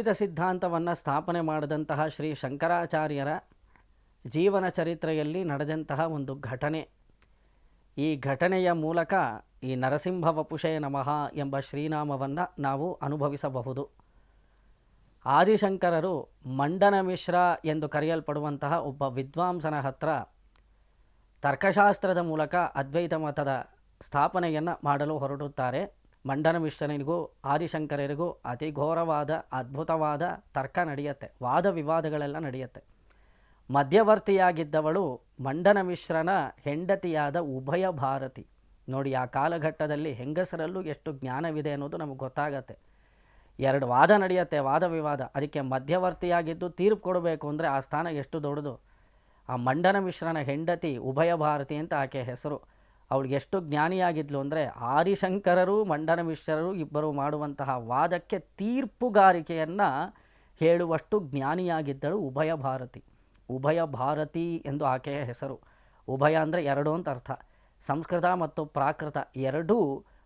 ಅದ್ವೈತ ಸಿದ್ಧಾಂತವನ್ನು ಸ್ಥಾಪನೆ ಮಾಡಿದಂತಹ ಶ್ರೀ ಶಂಕರಾಚಾರ್ಯರ ಜೀವನ ಚರಿತ್ರೆಯಲ್ಲಿ ನಡೆದಂತಹ ಒಂದು ಘಟನೆ. ಈ ಘಟನೆಯ ಮೂಲಕ ಈ ನರಸಿಂಹ ವಪುಷೇ ನಮಃ ಎಂಬ ಶ್ರೀನಾಮವನ್ನು ನಾವು ಅನುಭವಿಸಬಹುದು. ಆದಿಶಂಕರರು ಮಂಡನ ಮಿಶ್ರ ಎಂದು ಕರೆಯಲ್ಪಡುವಂತಹ ಒಬ್ಬ ವಿದ್ವಾಂಸನ ಹತ್ರ ತರ್ಕಶಾಸ್ತ್ರದ ಮೂಲಕ ಅದ್ವೈತ ಮತದ ಸ್ಥಾಪನೆಯನ್ನು ಮಾಡಲು ಹೊರಡುತ್ತಾರೆ. ಮಂಡನ ಮಿಶ್ರನಿಗೂ ಆದಿಶಂಕರರಿಗೂ ಅತಿ ಘೋರವಾದ, ಅದ್ಭುತವಾದ ತರ್ಕ ನಡೆಯುತ್ತೆ. ವಾದ ವಿವಾದಗಳೆಲ್ಲ ನಡೆಯುತ್ತೆ. ಮಧ್ಯವರ್ತಿಯಾಗಿದ್ದವಳು ಮಂಡನ ಮಿಶ್ರನ ಹೆಂಡತಿಯಾದ ಉಭಯ ಭಾರತಿ. ನೋಡಿ, ಆ ಕಾಲಘಟ್ಟದಲ್ಲಿ ಹೆಂಗಸರಲ್ಲೂ ಎಷ್ಟು ಜ್ಞಾನವಿದೆ ಅನ್ನೋದು ನಮಗೆ ಗೊತ್ತಾಗತ್ತೆ. ಎರಡು ವಾದ ನಡೆಯುತ್ತೆ, ವಾದ ವಿವಾದ. ಅದಕ್ಕೆ ಮಧ್ಯವರ್ತಿಯಾಗಿದ್ದು ತೀರ್ಪು ಕೊಡಬೇಕು ಅಂದರೆ ಆ ಸ್ಥಾನ ಎಷ್ಟು ದೊಡ್ಡದು? ಆ ಮಂಡನ ಮಿಶ್ರನ ಹೆಂಡತಿ ಉಭಯ ಭಾರತಿ ಅಂತ ಆಕೆ ಹೆಸರು. ಅವಳಿಗೆ ಎಷ್ಟು ಜ್ಞಾನಿಯಾಗಿದ್ಲು ಅಂದರೆ ಆರಿಶಂಕರರು ಮಂಡನ ಮಿಶ್ರರು ಇಬ್ಬರು ಮಾಡುವಂತಹ ವಾದಕ್ಕೆ ತೀರ್ಪುಗಾರಿಕೆಯನ್ನು ಹೇಳುವಷ್ಟು ಜ್ಞಾನಿಯಾಗಿದ್ದಳು ಉಭಯ ಭಾರತಿ. ಉಭಯ ಭಾರತಿ ಎಂದು ಆಕೆಯ ಹೆಸರು. ಉಭಯ ಅಂದರೆ ಎರಡು ಅಂತ ಅರ್ಥ. ಸಂಸ್ಕೃತ ಮತ್ತು ಪ್ರಾಕೃತ ಎರಡೂ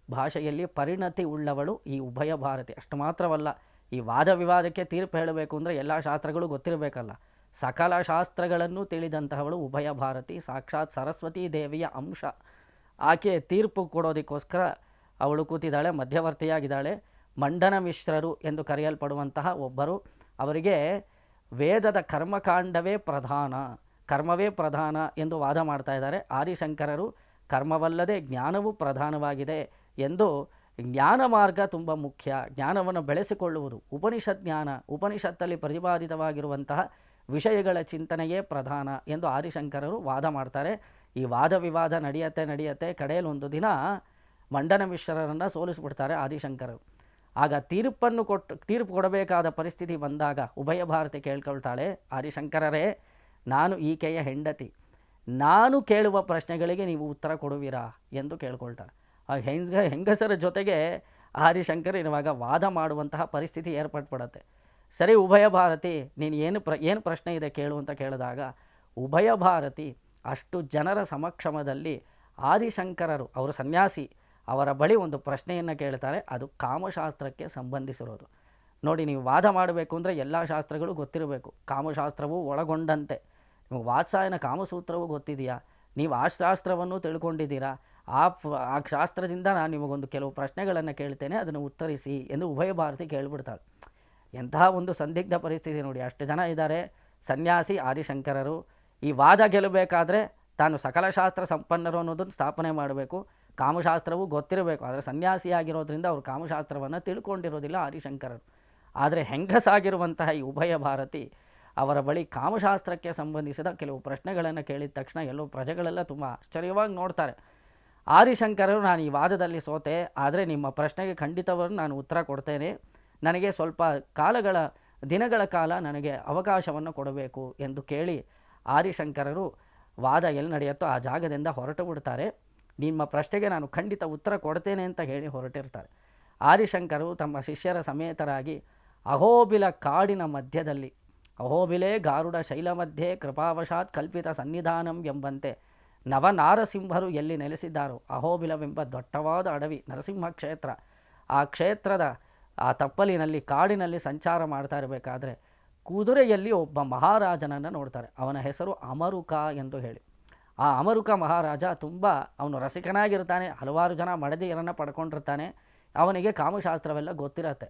ಭಾಷೆಯಲ್ಲಿ ಪರಿಣತಿ ಉಳ್ಳವಳು ಈ ಉಭಯ ಭಾರತಿ. ಅಷ್ಟು ಮಾತ್ರವಲ್ಲ, ಈ ವಾದ ವಿವಾದಕ್ಕೆ ತೀರ್ಪು ಹೇಳಬೇಕು ಅಂದರೆ ಎಲ್ಲ ಶಾಸ್ತ್ರಗಳು ಗೊತ್ತಿರಬೇಕಲ್ಲ. ಸಕಲ ಶಾಸ್ತ್ರಗಳನ್ನು ತಿಳಿದಂತಹವಳು ಉಭಯ ಭಾರತಿ. ಸಾಕ್ಷಾತ್ ಸರಸ್ವತಿ ದೇವಿಯ ಅಂಶ. ಆಕೆ ತೀರ್ಪು ಕೊಡೋದಕ್ಕೋಸ್ಕರ ಅವಳು ಕೂತಿದ್ದಾಳೆ, ಮಧ್ಯವರ್ತಿಯಾಗಿದ್ದಾಳೆ. ಮಂಡನ ಮಿಶ್ರರು ಎಂದು ಕರೆಯಲ್ಪಡುವಂತಹ ಒಬ್ಬರು. ಅವರಿಗೆ ವೇದದ ಕರ್ಮಕಾಂಡವೇ ಪ್ರಧಾನ, ಕರ್ಮವೇ ಪ್ರಧಾನ ಎಂದು ವಾದ ಮಾಡ್ತಾ ಇದ್ದಾರೆ. ಆದಿಶಂಕರರು, ಕರ್ಮವಲ್ಲದೆ ಜ್ಞಾನವೂ ಪ್ರಧಾನವಾಗಿದೆ ಎಂದು ಜ್ಞಾನ ಮಾರ್ಗ ತುಂಬ ಮುಖ್ಯ. ಜ್ಞಾನವನ್ನು ಬೆಳೆಸಿಕೊಳ್ಳುವುದು ಉಪನಿಷತ್ ಜ್ಞಾನ, ಉಪನಿಷತ್ತಲ್ಲಿ ಪ್ರತಿಪಾದಿತವಾಗಿರುವಂತಹ ವಿಷಯಗಳ ಚಿಂತನೆಯೇ ಪ್ರಧಾನ ಎಂದು ಆದಿಶಂಕರರು ವಾದ ಮಾಡ್ತಾರೆ. ಈ ವಾದ ವಿವಾದ ನಡೆಯತ್ತೆ ನಡೆಯತ್ತೆ, ಕಡೆಯಲ್ಲಿ ಒಂದು ದಿನ ಮಂಡನ ಮಿಶ್ರರನ್ನು ಸೋಲಿಸ್ಬಿಡ್ತಾರೆ ಆದಿಶಂಕರರು ಆಗ ತೀರ್ಪನ್ನು ಕೊಟ್ಟು ತೀರ್ಪು ಕೊಡಬೇಕಾದ ಪರಿಸ್ಥಿತಿ ಬಂದಾಗ ಉಭಯ ಭಾರತಿ ಕೇಳ್ಕೊಳ್ತಾಳೆ, ಆದಿಶಂಕರರೇ, ನಾನು ಈಕೆಯ ಹೆಂಡತಿ. ನಾನು ಕೇಳುವ ಪ್ರಶ್ನೆಗಳಿಗೆ ನೀವು ಉತ್ತರ ಕೊಡುವಿರಾ? ಎಂದು ಕೇಳ್ಕೊಳ್ತಾರೆ ಆ ಹೆಂಗ, ಹೆಂಗಸರ ಜೊತೆಗೆ ಆದಿಶಂಕರ್ ಇರುವಾಗ ವಾದ ಮಾಡುವಂತಹ ಪರಿಸ್ಥಿತಿ ಏರ್ಪಟ್ಬಿಡತ್ತೆ. ಸರಿ ಉಭಯ ಭಾರತಿ, ನೀನು ಏನು ಪ್ರ, ಏನು ಪ್ರಶ್ನೆ ಇದೆ ಕೇಳು ಅಂತ ಕೇಳಿದಾಗ, ಉಭಯ ಭಾರತಿ ಅಷ್ಟು ಜನರ ಸಮಕ್ಷಮದಲ್ಲಿ ಆದಿಶಂಕರರು, ಅವರು ಸನ್ಯಾಸಿ, ಅವರ ಬಳಿ ಒಂದು ಪ್ರಶ್ನೆಯನ್ನು ಕೇಳ್ತಾರೆ. ಅದು ಕಾಮಶಾಸ್ತ್ರಕ್ಕೆ ಸಂಬಂಧಿಸಿರೋದು. ನೋಡಿ, ನೀವು ವಾದ ಮಾಡಬೇಕು ಅಂದರೆ ಎಲ್ಲ ಶಾಸ್ತ್ರಗಳು ಗೊತ್ತಿರಬೇಕು. ಕಾಮಶಾಸ್ತ್ರವೂ ಒಳಗೊಂಡಂತೆ. ನಿಮಗೆ ವಾತ್ಸಾಯನ ಕಾಮಸೂತ್ರವೂ ಗೊತ್ತಿದೆಯಾ? ನೀವು ಆ ಶಾಸ್ತ್ರವನ್ನು ತಿಳ್ಕೊಂಡಿದ್ದೀರಾ? ಆ ಆ ಶಾಸ್ತ್ರದಿಂದ ನಾನು ನಿಮಗೊಂದು ಕೆಲವು ಪ್ರಶ್ನೆಗಳನ್ನು ಕೇಳ್ತೇನೆ, ಅದನ್ನು ಉತ್ತರಿಸಿ ಎಂದು ಉಭಯ ಭಾರತಿ ಕೇಳಿಬಿಡ್ತಾಳೆ. ಎಂತಹ ಒಂದು ಸಂದಿಗ್ಧ ಪರಿಸ್ಥಿತಿ ನೋಡಿ, ಅಷ್ಟು ಜನ ಇದ್ದಾರೆ. ಸನ್ಯಾಸಿ, ಆದಿಶಂಕರರು ಈ ವಾದ ಗೆಲ್ಲಬೇಕಾದ್ರೆ ತಾನು ಸಕಲ ಶಾಸ್ತ್ರ ಸಂಪನ್ನರು ಅನ್ನೋದನ್ನು ಸ್ಥಾಪನೆ ಮಾಡಬೇಕು. ಕಾಮಶಾಸ್ತ್ರವೂ ಗೊತ್ತಿರಬೇಕು. ಆದರೆ ಸನ್ಯಾಸಿಯಾಗಿರೋದ್ರಿಂದ ಅವರು ಕಾಮಶಾಸ್ತ್ರವನ್ನು ತಿಳ್ಕೊಂಡಿರೋದಿಲ್ಲ ಆದಿಶಂಕರರು ಆದರೆ ಹೆಂಗಸಾಗಿರುವಂತಹ ಈ ಉಭಯ ಭಾರತಿ ಅವರ ಬಳಿ ಕಾಮಶಾಸ್ತ್ರಕ್ಕೆ ಸಂಬಂಧಿಸಿದ ಕೆಲವು ಪ್ರಶ್ನೆಗಳನ್ನು ಕೇಳಿದ ತಕ್ಷಣ ಎಲ್ಲೋ ಪ್ರಜೆಗಳೆಲ್ಲ ತುಂಬ ಆಶ್ಚರ್ಯವಾಗಿ ನೋಡ್ತಾರೆ. ಆದಿಶಂಕರರು ನಾನು ಈ ವಾದದಲ್ಲಿ ಸೋತೆ, ಆದರೆ ನಿಮ್ಮ ಪ್ರಶ್ನೆಗೆ ಖಂಡಿತವನ್ನು ನಾನು ಉತ್ತರ ಕೊಡ್ತೇನೆ. ನನಗೆ ಸ್ವಲ್ಪ ಕಾಲಗಳ, ದಿನಗಳ ಕಾಲ ನನಗೆ ಅವಕಾಶವನ್ನು ಕೊಡಬೇಕು ಎಂದು ಕೇಳಿ ಆದಿಶಂಕರರು ವಾದ ಎಲ್ಲಿ ನಡೆಯುತ್ತೋ ಆ ಜಾಗದಿಂದ ಹೊರಟು ಬಿಡ್ತಾರೆ. ನಿಮ್ಮ ಪ್ರಶ್ನೆಗೆ ನಾನು ಖಂಡಿತ ಉತ್ತರ ಕೊಡ್ತೇನೆ ಅಂತ ಹೇಳಿ ಹೊರಟಿರ್ತಾರೆ. ಆದಿಶಂಕರು ತಮ್ಮ ಶಿಷ್ಯರ ಸಮೇತರಾಗಿ ಅಹೋಬಿಲ ಕಾಡಿನ ಮಧ್ಯದಲ್ಲಿ, ಅಹೋಬಿಲೇ ಗಾರುಡ ಶೈಲ ಮಧ್ಯೆ ಕೃಪಾವಶಾತ್ ಕಲ್ಪಿತ ಸನ್ನಿಧಾನಂ ಎಂಬಂತೆ ನವನಾರಸಿಂಹರು ಎಲ್ಲಿ ನೆಲೆಸಿದ್ದಾರೋ, ಅಹೋಬಿಲವೆಂಬ ದೊಡ್ಡವಾದ ಅಡವಿ ನರಸಿಂಹ ಕ್ಷೇತ್ರ, ಆ ಕ್ಷೇತ್ರದ ಆ ತಪ್ಪಲಿನಲ್ಲಿ ಕಾಡಿನಲ್ಲಿ ಸಂಚಾರ ಮಾಡ್ತಾ ಇರಬೇಕಾದ್ರೆ ಕುದುರೆಯಲ್ಲಿ ಒಬ್ಬ ಮಹಾರಾಜನನ್ನು ನೋಡ್ತಾರೆ. ಅವನ ಹೆಸರು ಅಮರುಕ ಎಂದು ಹೇಳಿ. ಆ ಅಮರುಕ ಮಹಾರಾಜ ತುಂಬ ಅವನು ರಸಿಕನಾಗಿರ್ತಾನೆ, ಹಲವಾರು ಜನ ಮಡದಿಯರನ್ನು ಪಡ್ಕೊಂಡಿರ್ತಾನೆ, ಅವನಿಗೆ ಕಾಮಶಾಸ್ತ್ರವೆಲ್ಲ ಗೊತ್ತಿರತ್ತೆ.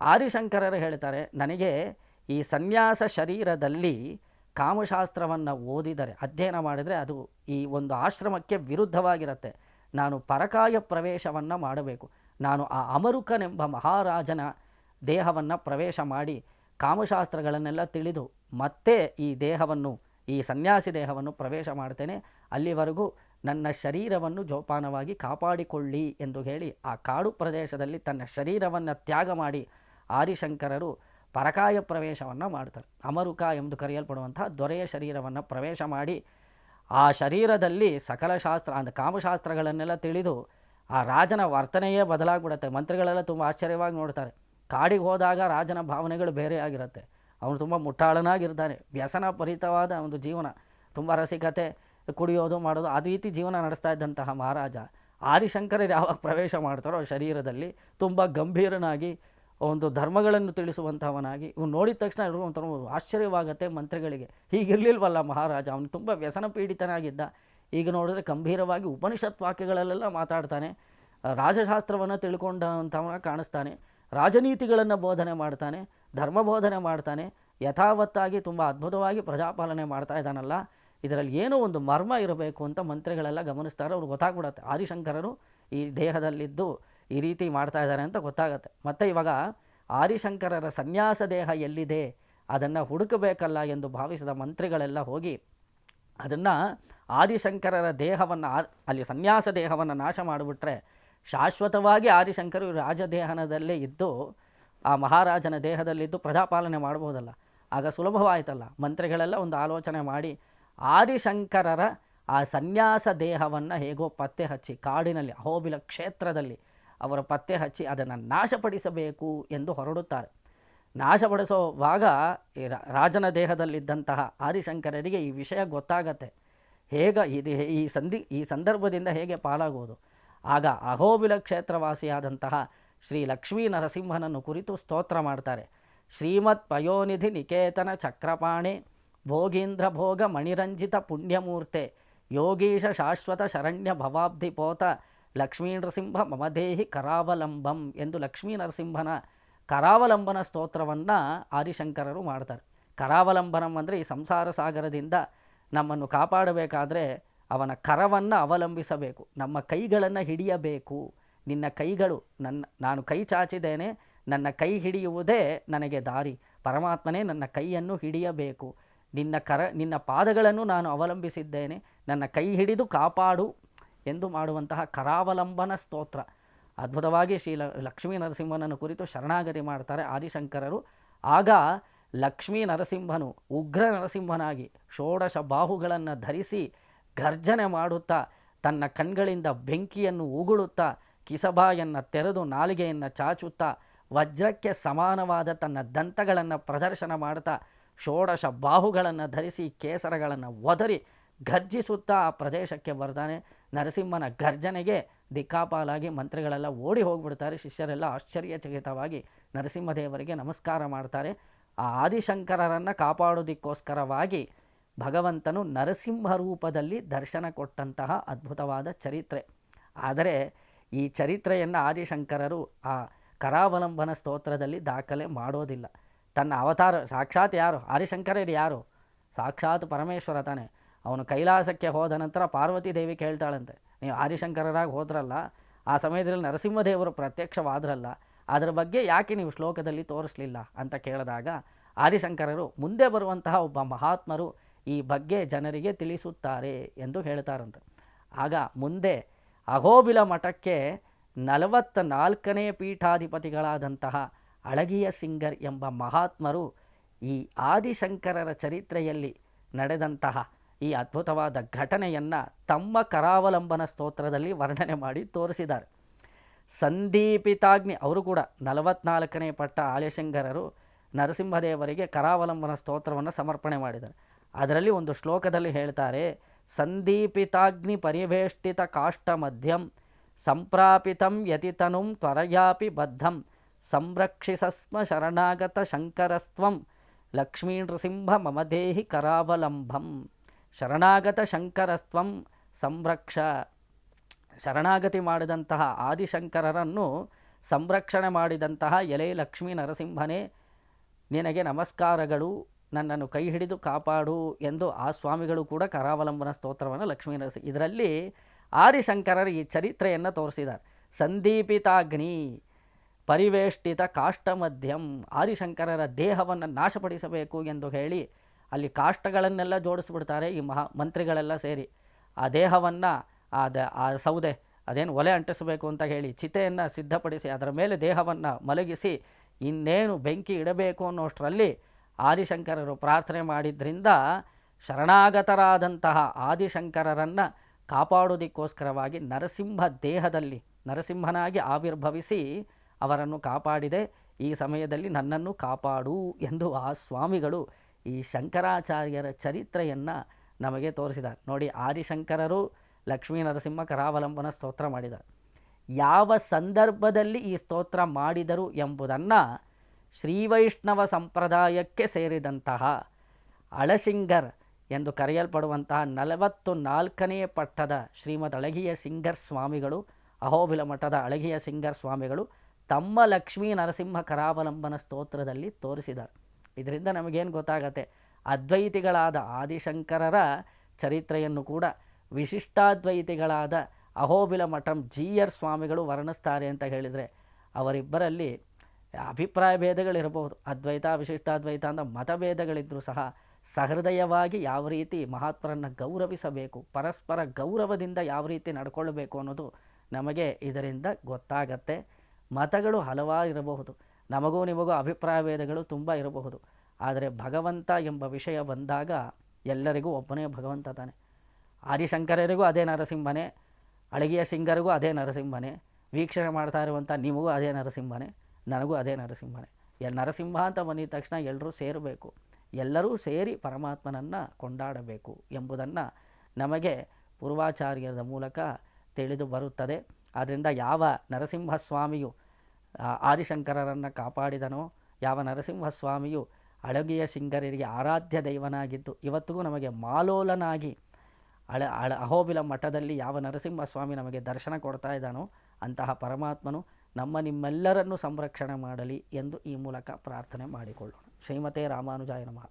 ಆದಿಶಂಕರರು ಹೇಳ್ತಾರೆ, ನನಗೆ ಈ ಸನ್ಯಾಸ ಶರೀರದಲ್ಲಿ ಕಾಮಶಾಸ್ತ್ರವನ್ನು ಓದಿದರೆ, ಅಧ್ಯಯನ ಮಾಡಿದರೆ ಅದು ಈ ಒಂದು ಆಶ್ರಮಕ್ಕೆ ವಿರುದ್ಧವಾಗಿರುತ್ತೆ. ನಾನು ಪರಕಾಯ ಪ್ರವೇಶವನ್ನು ಮಾಡಬೇಕು. ನಾನು ಆ ಅಮರುಕನೆಂಬ ಮಹಾರಾಜನ ದೇಹವನ್ನು ಪ್ರವೇಶ ಮಾಡಿ ಕಾಮಶಾಸ್ತ್ರಗಳನ್ನೆಲ್ಲ ತಿಳಿದು ಮತ್ತೆ ಈ ದೇಹವನ್ನು, ಈ ಸನ್ಯಾಸಿ ದೇಹವನ್ನು ಪ್ರವೇಶ ಮಾಡ್ತೇನೆ. ಅಲ್ಲಿವರೆಗೂ ನನ್ನ ಶರೀರವನ್ನು ಜೋಪಾನವಾಗಿ ಕಾಪಾಡಿಕೊಳ್ಳಿ ಎಂದು ಹೇಳಿ ಆ ಕಾಡು ಪ್ರದೇಶದಲ್ಲಿ ತನ್ನ ಶರೀರವನ್ನು ತ್ಯಾಗ ಮಾಡಿ ಆದಿಶಂಕರರು ಪರಕಾಯ ಪ್ರವೇಶವನ್ನು ಮಾಡ್ತಾರೆ. ಅಮರುಕ ಎಂದು ಕರೆಯಲ್ಪಡುವಂಥ ದೊರೆಯ ಶರೀರವನ್ನು ಪ್ರವೇಶ ಮಾಡಿ ಆ ಶರೀರದಲ್ಲಿ ಸಕಲ ಶಾಸ್ತ್ರ, ಅಂದರೆ ಕಾಮಶಾಸ್ತ್ರಗಳನ್ನೆಲ್ಲ ತಿಳಿದು ಆ ರಾಜನ ವರ್ತನೆಯೇ ಬದಲಾಗ್ಬಿಡುತ್ತೆ. ಮಂತ್ರಿಗಳೆಲ್ಲ ತುಂಬ ಆಶ್ಚರ್ಯವಾಗಿ ನೋಡ್ತಾರೆ. ಕಾಡಿಗೆ ಹೋದಾಗ ರಾಜನ ಭಾವನೆಗಳು ಬೇರೆ ಆಗಿರುತ್ತೆ. ಅವನು ತುಂಬ ಮುಟ್ಟಾಳನಾಗಿರ್ತಾನೆ. ವ್ಯಸನ ಪರಿತವಾದ ಒಂದು ಜೀವನ, ತುಂಬ ರಸಿಕತೆ ಕುಡಿಯೋದು, ಮಾಡೋದು ಆ ರೀತಿ ಜೀವನ ನಡೆಸ್ತಾ ಇದ್ದಂತಹ ಮಹಾರಾಜ, ಆದಿಶಂಕರರು ಯಾವಾಗ ಪ್ರವೇಶ ಮಾಡ್ತಾರೋ ಶರೀರದಲ್ಲಿ ತುಂಬ ಗಂಭೀರನಾಗಿ ಒಂದು ಧರ್ಮಗಳನ್ನು ತಿಳಿಸುವಂಥವನಾಗಿ ಇವನು ನೋಡಿದ ತಕ್ಷಣ ಎಲ್ಲರೂ ಒಂಥರ ಆಶ್ಚರ್ಯವಾಗತ್ತೆ ಮಂತ್ರಿಗಳಿಗೆ. ಹೀಗಿರಲಿಲ್ವಲ್ಲ ಮಹಾರಾಜ, ಅವನು ತುಂಬ ವ್ಯಸನ ಪೀಡಿತನಾಗಿದ್ದ. ಈಗ ನೋಡಿದ್ರೆ ಗಂಭೀರವಾಗಿ ಉಪನಿಷತ್ ವಾಕ್ಯಗಳಲ್ಲೆಲ್ಲ ಮಾತಾಡ್ತಾನೆ. ರಾಜಶಾಸ್ತ್ರವನ್ನು ತಿಳ್ಕೊಂಡಂಥವನ ಕಾಣಿಸ್ತಾನೆ. ರಾಜನೀತಿಗಳನ್ನು ಬೋಧನೆ ಮಾಡ್ತಾನೆ, ಧರ್ಮ ಬೋಧನೆ ಮಾಡ್ತಾನೆ, ಯಥಾವತ್ತಾಗಿ ತುಂಬ ಅದ್ಭುತವಾಗಿ ಪ್ರಜಾಪಾಲನೆ ಮಾಡ್ತಾ ಇದ್ದಾನಲ್ಲ, ಇದರಲ್ಲಿ ಏನೋ ಒಂದು ಮರ್ಮ ಇರಬೇಕು ಅಂತ ಮಂತ್ರಿಗಳೆಲ್ಲ ಗಮನಿಸ್ತಾರೆ, ಅವ್ರಿಗೆ ಗೊತ್ತಾಗ್ಬಿಡತ್ತೆ. ಆದಿಶಂಕರರು ಈ ದೇಹದಲ್ಲಿದ್ದು ಈ ರೀತಿ ಮಾಡ್ತಾ ಇದ್ದಾರೆ ಅಂತ ಗೊತ್ತಾಗತ್ತೆ. ಮತ್ತು ಇವಾಗ ಆದಿಶಂಕರರ ಸನ್ಯಾಸ ದೇಹ ಎಲ್ಲಿದೆ, ಅದನ್ನು ಹುಡುಕಬೇಕಲ್ಲ ಎಂದು ಭಾವಿಸಿದ ಮಂತ್ರಿಗಳೆಲ್ಲ ಹೋಗಿ ಅದನ್ನು ಆದಿಶಂಕರರ ದೇಹವನ್ನು, ಅಲ್ಲಿ ಸನ್ಯಾಸ ದೇಹವನ್ನು ನಾಶ ಮಾಡಿಬಿಟ್ರೆ ಶಾಶ್ವತವಾಗಿ ಆದಿಶಂಕರು ರಾಜದೇಹನದಲ್ಲೇ ಇದ್ದು, ಆ ಮಹಾರಾಜನ ದೇಹದಲ್ಲಿದ್ದು ಪ್ರಜಾಪಾಲನೆ ಮಾಡಬಹುದಲ್ಲ. ಆಗ ಸುಲಭವಾಯಿತಲ್ಲ. ಮಂತ್ರಿಗಳೆಲ್ಲ ಒಂದು ಆಲೋಚನೆ ಮಾಡಿ, ಆದಿಶಂಕರರ ಆ ಸನ್ಯಾಸ ದೇಹವನ್ನು ಹೇಗೋ ಪತ್ತೆ ಹಚ್ಚಿ, ಕಾಡಿನಲ್ಲಿ, ಅಹೋಬಿಲ ಕ್ಷೇತ್ರದಲ್ಲಿ ಅವರ ಪತ್ತೆ ಹಚ್ಚಿ ಅದನ್ನು ನಾಶಪಡಿಸಬೇಕು ಎಂದು ಹೊರಡುತ್ತಾರೆ. ನಾಶಪಡಿಸೋವಾಗ ಈ ರಾಜನ ದೇಹದಲ್ಲಿದ್ದಂತಹ ಆದಿಶಂಕರರಿಗೆ ಈ ವಿಷಯ ಗೊತ್ತಾಗತ್ತೆ. ಹೇಗ, ಇದು ಈ ಸಂಧಿ, ಈ ಸಂದರ್ಭದಿಂದ ಹೇಗೆ ಪಾಲಾಗುವುದು? ಆಗ ಅಹೋಬಿಲ ಕ್ಷೇತ್ರವಾಸಿಯಾದಂತಹ ಶ್ರೀ ಲಕ್ಷ್ಮೀ ನರಸಿಂಹನನ್ನು ಕುರಿತು ಸ್ತೋತ್ರ ಮಾಡ್ತಾರೆ. ಶ್ರೀಮತ್ ಪಯೋನಿಧಿ ನಿಕೇತನ ಚಕ್ರಪಾಣಿ, ಭೋಗೀಂದ್ರ ಭೋಗ ಮಣಿರಂಜಿತ ಪುಣ್ಯಮೂರ್ತೆ, ಯೋಗೀಶ ಶಾಶ್ವತ ಶರಣ್ಯ ಭವಾಬ್ಧಿಪೋತ ಲಕ್ಷ್ಮೀ ನರಸಿಂಹ ಮಮದೇಹಿ ಕರಾವಲಂಬಂ ಎಂದು ಲಕ್ಷ್ಮೀ ನರಸಿಂಹನ ಕರಾವಲಂಬನ ಸ್ತೋತ್ರವನ್ನು ಆದಿಶಂಕರರು ಮಾಡ್ತಾರೆ. ಕರಾವಲಂಬನಂ ಅಂದರೆ ಈ ಸಂಸಾರ ಸಾಗರದಿಂದ ನಮ್ಮನ್ನು ಕಾಪಾಡಬೇಕಾದ್ರೆ ಅವನ ಕರವನ್ನು ಅವಲಂಬಿಸಬೇಕು. ನಮ್ಮ ಕೈಗಳನ್ನು ಹಿಡಿಯಬೇಕು. ನಿನ್ನ ಕೈಗಳು ನನ್ನ, ನಾನು ಕೈ ಚಾಚಿದ್ದೇನೆ. ನನ್ನ ಕೈ ಹಿಡಿಯುವುದೇ ನನಗೆ ದಾರಿ. ಪರಮಾತ್ಮನೇ ನನ್ನ ಕೈಯನ್ನು ಹಿಡಿಯಬೇಕು. ನಿನ್ನ ಕರ, ನಿನ್ನ ಪಾದಗಳನ್ನು ನಾನು ಅವಲಂಬಿಸಿದ್ದೇನೆ. ನನ್ನ ಕೈ ಹಿಡಿದು ಕಾಪಾಡು ಎಂದು ಮಾಡುವಂತಹ ಕರಾವಲಂಬನ ಸ್ತೋತ್ರ. ಅದ್ಭುತವಾಗಿ ಶ್ರೀ ಲಕ್ಷ್ಮೀ ನರಸಿಂಹನನ್ನು ಕುರಿತು ಶರಣಾಗತಿ ಮಾಡ್ತಾರೆ ಆದಿಶಂಕರರು. ಆಗ ಲಕ್ಷ್ಮೀ ನರಸಿಂಹನು ಉಗ್ರ ನರಸಿಂಹನಾಗಿ ಷೋಡಶ ಬಾಹುಗಳನ್ನು ಧರಿಸಿ ಗರ್ಜನೆ ಮಾಡುತ್ತಾ ತನ್ನ ಕಣ್ಗಳಿಂದ ಬೆಂಕಿಯನ್ನು ಉಗುಳುತ್ತಾ ಕಿಸಬಾಯನ್ನು ತೆರೆದು ನಾಲಿಗೆಯನ್ನು ಚಾಚುತ್ತಾ ವಜ್ರಕ್ಕೆ ಸಮಾನವಾದ ತನ್ನ ದಂತಗಳನ್ನು ಪ್ರದರ್ಶನ ಮಾಡ್ತಾ ಷೋಡಶ ಬಾಹುಗಳನ್ನು ಧರಿಸಿ ಕೇಸರಗಳನ್ನು ಒದರಿ ಗರ್ಜಿಸುತ್ತಾ ಆ ಪ್ರದೇಶಕ್ಕೆ ಬರ್ತಾನೆ. ನರಸಿಂಹನ ಗರ್ಜನೆಗೆ ದಿಕ್ಕಾಪಾಲಾಗಿ ಮಂತ್ರಿಗಳೆಲ್ಲ ಓಡಿ ಹೋಗ್ಬಿಡ್ತಾರೆ. ಶಿಷ್ಯರೆಲ್ಲ ಆಶ್ಚರ್ಯಚಕಿತವಾಗಿ ನರಸಿಂಹದೇವರಿಗೆ ನಮಸ್ಕಾರ ಮಾಡ್ತಾರೆ. ಆ ಆದಿಶಂಕರರನ್ನು ಕಾಪಾಡೋದಕ್ಕೋಸ್ಕರವಾಗಿ ಭಗವಂತನು ನರಸಿಂಹ ರೂಪದಲ್ಲಿ ದರ್ಶನ ಕೊಟ್ಟಂತಹ ಅದ್ಭುತವಾದ ಚರಿತ್ರೆ. ಆದರೆ ಈ ಚರಿತ್ರೆಯನ್ನು ಆದಿಶಂಕರರು ಆ ಕರಾವಲಂಬನ ಸ್ತೋತ್ರದಲ್ಲಿ ದಾಖಲೆ ಮಾಡೋದಿಲ್ಲ. ತನ್ನ ಅವತಾರ ಸಾಕ್ಷಾತ್ ಯಾರು? ಆದಿಶಂಕರರು ಯಾರು? ಸಾಕ್ಷಾತ್ ಪರಮೇಶ್ವರ ತಾನೆ. ಅವನು ಕೈಲಾಸಕ್ಕೆ ಹೋದ ನಂತರ ಪಾರ್ವತಿ ದೇವಿ ಕೇಳ್ತಾಳಂತೆ. ನೀವು ಆದಿಶಂಕರರಾಗಿ ಹೋದ್ರಲ್ಲ, ಆ ಸಮಯದಲ್ಲಿ ನರಸಿಂಹದೇವರು ಪ್ರತ್ಯಕ್ಷವಾದ್ರಲ್ಲ, ಅದರ ಬಗ್ಗೆ ಯಾಕೆ ನೀವು ಶ್ಲೋಕದಲ್ಲಿ ತೋರಿಸಲಿಲ್ಲ ಅಂತ ಕೇಳಿದಾಗ ಆದಿಶಂಕರರು ಮುಂದೆ ಬರುವಂತಹ ಒಬ್ಬ ಮಹಾತ್ಮರು ಈ ಬಗ್ಗೆ ಜನರಿಗೆ ತಿಳಿಸುತ್ತಾರೆ ಎಂದು ಹೇಳ್ತಾರಂತೆ. ಆಗ ಮುಂದೆ ಅಹೋಬಿಲ ಮಠಕ್ಕೆ ನಲವತ್ತ ನಾಲ್ಕನೇ ಪೀಠಾಧಿಪತಿಗಳಾದಂತಹ ಅಳಗಿಯ ಸಿಂಗರ್ ಎಂಬ ಮಹಾತ್ಮರು ಈ ಆದಿಶಂಕರರ ಚರಿತ್ರೆಯಲ್ಲಿ ನಡೆದಂತಹ ಈ ಅದ್ಭುತವಾದ ಘಟನೆಯನ್ನು ತಮ್ಮ ಕರಾವಲಂಬನ ಸ್ತೋತ್ರದಲ್ಲಿ ವರ್ಣನೆ ಮಾಡಿ ತೋರಿಸಿದ್ದಾರೆ. ಸಂದೀಪಿತಾಗ್ನಿ ಅವರು ಕೂಡ ನಲವತ್ನಾಲ್ಕನೇ ಪಟ್ಟ ಆಳ್ಯಶಂಕರರು ನರಸಿಂಹದೇವರಿಗೆ ಕರಾವಲಂಬನ ಸ್ತೋತ್ರವನ್ನು ಸಮರ್ಪಣೆ ಮಾಡಿದ್ದಾರೆ. ಅದರಲ್ಲಿ ಒಂದು ಶ್ಲೋಕದಲ್ಲಿ ಹೇಳ್ತಾರೆ, ಸಂದೀಪಿತಾಗ್ನಿ ಪರಿವೇಷ್ಟಿತ ಕಾಷ್ಟ ಮಧ್ಯಂ, ಸಂಪ್ರಾಪಿತಂ ಯತಿತನುಂ ತ್ವರಯಾಪಿ ಬದ್ಧಂ, ಸಂರಕ್ಷಿಸಸ್ಮ ಶರಣಾಗತ ಶಂಕರಸ್ತ್ವಂ ಲಕ್ಷ್ಮೀ ನೃಸಿಂಹ ಮಮ ದೇಹಿ ಕರಾವಲಂಬಂ ಶರಣಾಗತ ಶಂಕರಸ್ತ್ವಂ ಸಂರಕ್ಷ, ಶರಣಾಗತಿ ಮಾಡಿದಂತಹ ಆದಿಶಂಕರರನ್ನು ಸಂರಕ್ಷಣೆ ಮಾಡಿದಂತಹ ಎಲೆ ಲಕ್ಷ್ಮೀ ನರಸಿಂಹನೇ ನಿನಗೆ ನಮಸ್ಕಾರಗಳು. ನನ್ನನ್ನು ಕೈ ಹಿಡಿದು ಕಾಪಾಡು ಎಂದು ಆ ಸ್ವಾಮಿಗಳು ಕೂಡ ಕರಾವಲಂಬನ ಸ್ತೋತ್ರವನ್ನು ಲಕ್ಷ್ಮೀ ನರಸಿ ಇದರಲ್ಲಿ ಆರಿಶಂಕರರು ಈ ಚರಿತ್ರೆಯನ್ನು ತೋರಿಸಿದ್ದಾರೆ. ಸಂದೀಪಿತಾಗ್ನಿ, ಪರಿವೇಷ್ಟಿತ ಕಾಷ್ಟಮಧ್ಯಂ ಆರಿಶಂಕರರ ದೇಹವನ್ನು ನಾಶಪಡಿಸಬೇಕು ಎಂದು ಹೇಳಿ ಅಲ್ಲಿ ಕಾಷ್ಟಗಳನ್ನೆಲ್ಲ ಜೋಡಿಸ್ಬಿಡ್ತಾರೆ ಈ ಮಹಾ ಮಂತ್ರಿಗಳೆಲ್ಲ ಸೇರಿ. ಆ ದೇಹವನ್ನು ಆ ದ ಆ ಸೌದೆ, ಅದೇನು ಒಲೆ ಅಂಟಿಸಬೇಕು ಅಂತ ಹೇಳಿ ಚಿತೆಯನ್ನು ಸಿದ್ಧಪಡಿಸಿ ಅದರ ಮೇಲೆ ದೇಹವನ್ನು ಮಲಗಿಸಿ ಇನ್ನೇನು ಬೆಂಕಿ ಇಡಬೇಕು ಅನ್ನೋಷ್ಟರಲ್ಲಿ ಆದಿಶಂಕರರು ಪ್ರಾರ್ಥನೆ ಮಾಡಿದ್ರಿಂದ ಶರಣಾಗತರಾದಂತಹ ಆದಿಶಂಕರರನ್ನು ಕಾಪಾಡೋದಕ್ಕೋಸ್ಕರವಾಗಿ ನರಸಿಂಹ ದೇಹದಲ್ಲಿ ನರಸಿಂಹನಾಗಿ ಆವಿರ್ಭವಿಸಿ ಅವರನ್ನು ಕಾಪಾಡಿದೆ. ಈ ಸಮಯದಲ್ಲಿ ನನ್ನನ್ನು ಕಾಪಾಡು ಎಂದು ಆ ಸ್ವಾಮಿಗಳು ಈ ಶಂಕರಾಚಾರ್ಯರ ಚರಿತ್ರೆಯನ್ನು ನಮಗೆ ತೋರಿಸಿದ್ದಾರೆ. ನೋಡಿ, ಆದಿಶಂಕರರು ಲಕ್ಷ್ಮೀ ನರಸಿಂಹ ಕರಾವಲಂಬನ ಸ್ತೋತ್ರ ಮಾಡಿದ್ದಾರೆ. ಯಾವ ಸಂದರ್ಭದಲ್ಲಿ ಈ ಸ್ತೋತ್ರ ಮಾಡಿದರು ಎಂಬುದನ್ನು ಶ್ರೀವೈಷ್ಣವ ಸಂಪ್ರದಾಯಕ್ಕೆ ಸೇರಿದಂತಹ ಅಳಸಿಂಗರ್ ಎಂದು ಕರೆಯಲ್ಪಡುವಂತಹ ನಲವತ್ತು ನಾಲ್ಕನೇ ಪಟ್ಟದ ಶ್ರೀಮದ್ ಅಳಗಿಯ ಸಿಂಗರ್ ಸ್ವಾಮಿಗಳು ಅಹೋಬಿಲ ಮಠದ ಅಳಗಿಯ ಸಿಂಗರ್ ಸ್ವಾಮಿಗಳು ತಮ್ಮ ಲಕ್ಷ್ಮೀ ನರಸಿಂಹ ಕರಾವಲಂಬನ ಸ್ತೋತ್ರದಲ್ಲಿ ತೋರಿಸಿದ್ದಾರೆ ಇದರಿಂದ ನಮಗೇನು ಗೊತ್ತಾಗತ್ತೆ? ಅದ್ವೈತಿಗಳಾದ ಆದಿಶಂಕರರ ಚರಿತ್ರೆಯನ್ನು ಕೂಡ ವಿಶಿಷ್ಟಾದ್ವೈತಿಗಳಾದ ಅಹೋಬಿಲ ಮಠಂ ಜಿ ಸ್ವಾಮಿಗಳು ವರ್ಣಿಸ್ತಾರೆ ಅಂತ ಹೇಳಿದರೆ, ಅವರಿಬ್ಬರಲ್ಲಿ ಅಭಿಪ್ರಾಯ ಭೇದಗಳಿರಬಹುದು. ಅದ್ವೈತ, ವಿಶಿಷ್ಟಾದ್ವೈತ ಅಂತ ಮತಭೇದಗಳಿದ್ದರೂ ಸಹ ಸಹೃದಯವಾಗಿ ಯಾವ ರೀತಿ ಮಹಾತ್ಮರನ್ನು ಗೌರವಿಸಬೇಕು, ಪರಸ್ಪರ ಗೌರವದಿಂದ ಯಾವ ರೀತಿ ನಡ್ಕೊಳ್ಬೇಕು ಅನ್ನೋದು ನಮಗೆ ಇದರಿಂದ ಗೊತ್ತಾಗತ್ತೆ. ಮತಗಳು ಹಲವಾರು ಇರಬಹುದು ನಮಗೂ ನಿಮಗೂ ಅಭಿಪ್ರಾಯ ಭೇದಗಳು ತುಂಬ ಇರಬಹುದು. ಆದರೆ ಭಗವಂತ ಎಂಬ ವಿಷಯ ಬಂದಾಗ ಎಲ್ಲರಿಗೂ ಒಬ್ಬನೇ ಭಗವಂತ ತಾನೆ. ಆದಿಶಂಕರರಿಗೂ ಅದೇ ನರಸಿಂಹನೇ, ಅಳಗಿಯ ಸಿಂಗರಿಗೂ ಅದೇ ನರಸಿಂಹನೇ, ವೀಕ್ಷಣೆ ಮಾಡ್ತಾ ಇರುವಂಥ ನಿಮಗೂ ಅದೇ ನರಸಿಂಹನೇ. ನನಗೂ ಅದೇ ನರಸಿಂಹನೇ. ಎಲ್ ನರಸಿಂಹ ಅಂತ ಬಂದಿದ ತಕ್ಷಣ ಎಲ್ಲರೂ ಸೇರಬೇಕು. ಎಲ್ಲರೂ ಸೇರಿ ಪರಮಾತ್ಮನನ್ನು ಕೊಂಡಾಡಬೇಕು ಎಂಬುದನ್ನು ನಮಗೆ ಪೂರ್ವಾಚಾರ್ಯರ ಮೂಲಕ ತಿಳಿದು ಬರುತ್ತದೆ. ಆದ್ದರಿಂದ ಯಾವ ನರಸಿಂಹಸ್ವಾಮಿಯು ಆದಿಶಂಕರರನ್ನು ಕಾಪಾಡಿದನೋ, ಯಾವ ನರಸಿಂಹಸ್ವಾಮಿಯು ಅಳಗಿಯ ಶೃಂಗರಿಗೆ ಆರಾಧ್ಯ ದೈವನಾಗಿದ್ದು, ಇವತ್ತಿಗೂ ನಮಗೆ ಮಾಲೋಲನಾಗಿ ಅಳ ಅಳ, ಅಹೋಬಿಲ ಮಠದಲ್ಲಿ ಯಾವ ನರಸಿಂಹಸ್ವಾಮಿ ನಮಗೆ ದರ್ಶನ ಕೊಡ್ತಾ ಇದ್ದಾನೋ, ಅಂತಹ ಪರಮಾತ್ಮನು ನಮ್ಮ ನಿಮ್ಮೆಲ್ಲರನ್ನು ಸಂರಕ್ಷಣೆ ಮಾಡಲಿ ಎಂದು ಈ ಮೂಲಕ ಪ್ರಾರ್ಥನೆ ಮಾಡಿಕೊಳ್ಳೋಣ. ಶ್ರೀಮತೆ ರಾಮಾನುಜಾಯ ನಮಃ.